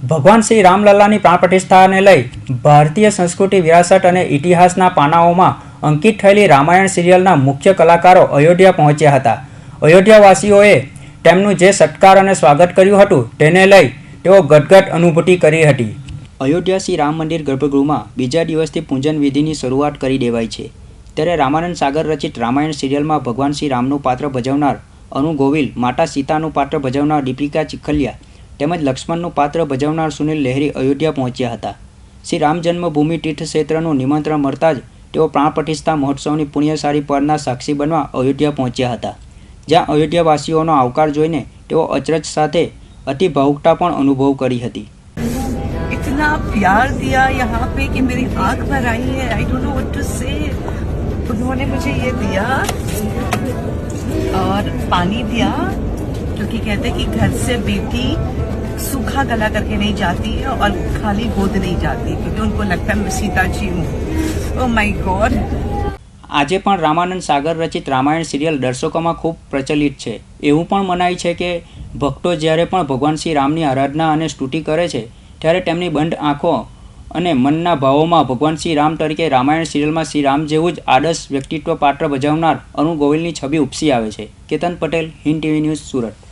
ભગવાન શ્રી રામલલ્લાની પ્રાણ પ્રતિષ્ઠાને લઈ ભારતીય સંસ્કૃતિ વિરાસત અને ઇતિહાસના પાનાઓમાં અંકિત થયેલી રામાયણ સિરિયલના મુખ્ય કલાકારો અયોધ્યા પહોંચ્યા હતા. અયોધ્યાવાસીઓએ તેમનું જે સત્કાર અને સ્વાગત કર્યું હતું તેને લઈ તેઓ ગદગદ અનુભૂતિ કરી હતી. અયોધ્યા શ્રી રામ મંદિર ગર્ભગૃહમાં બીજા દિવસથી પૂજન વિધિની શરૂઆત કરી દેવાઈ છે. ત્યારે રામાનંદ સાગર રચિત રામાયણ સિરિયલમાં ભગવાન શ્રી રામનું પાત્ર ભજવનાર અનુ ગોવિલ, માતા સીતાનું પાત્ર ભજવનાર દીપિકા ચિખલિયા તેમજ લક્ષ્મણનું પાત્ર ભજવનાર સુનિલ લહેરી અયોધ્યા પહોંચ્યા હતા શ્રી રામ જન્મભૂમિ તીર્થ ક્ષેત્રનું નિમંત્રણ મળતા જ તેઓ પ્રાણ પ્રતિષ્ઠા મહોત્સવની પુણ્યશાળી પરના સાક્ષી બનવા અયોધ્યા પહોંચ્યા હતા જ્યાં અયોધ્યાવાસીઓનો આવકાર જોઈને તેઓ અચરજ સાથે અતિ ભાવુકતા પણ અનુભવ કરી હતી इतना प्यार दिया यहाँ पे कि मेरी आंख भर आई है I don't know what to say उन्होंने मुझे ये दिया और पानी दिया क्योंकि कहते हैं कि घर से बेटी सूखा गला करके नहीं जाती है और खाली गोद नहीं जाती क्योंकि उनको लगता है मैं सीता जी हूँ ओ माय गॉड આજે પણ રામાનંદ સાગર રચિત રામાયણ સિરિયલ દર્શકોમાં ખૂબ પ્રચલિત છે એવું પણ મનાય છે કે ભક્તો જ્યારે પણ ભગવાન શ્રી રામની આરાધના અને સ્તુતિ કરે છે ત્યારે તેમની બંધ આંખો અને મનના ભાવોમાં ભગવાન શ્રી રામ તરીકે રામાયણ સિરિયલમાં શ્રી રામ જેવું જ આદર્શ વ્યક્તિત્વ પાત્ર ભજવનાર અનુ ગોવિલની છબી ઉપસી આવે છે કેતન પટેલ હિન્દ ટીવી ન્યૂઝ સુરત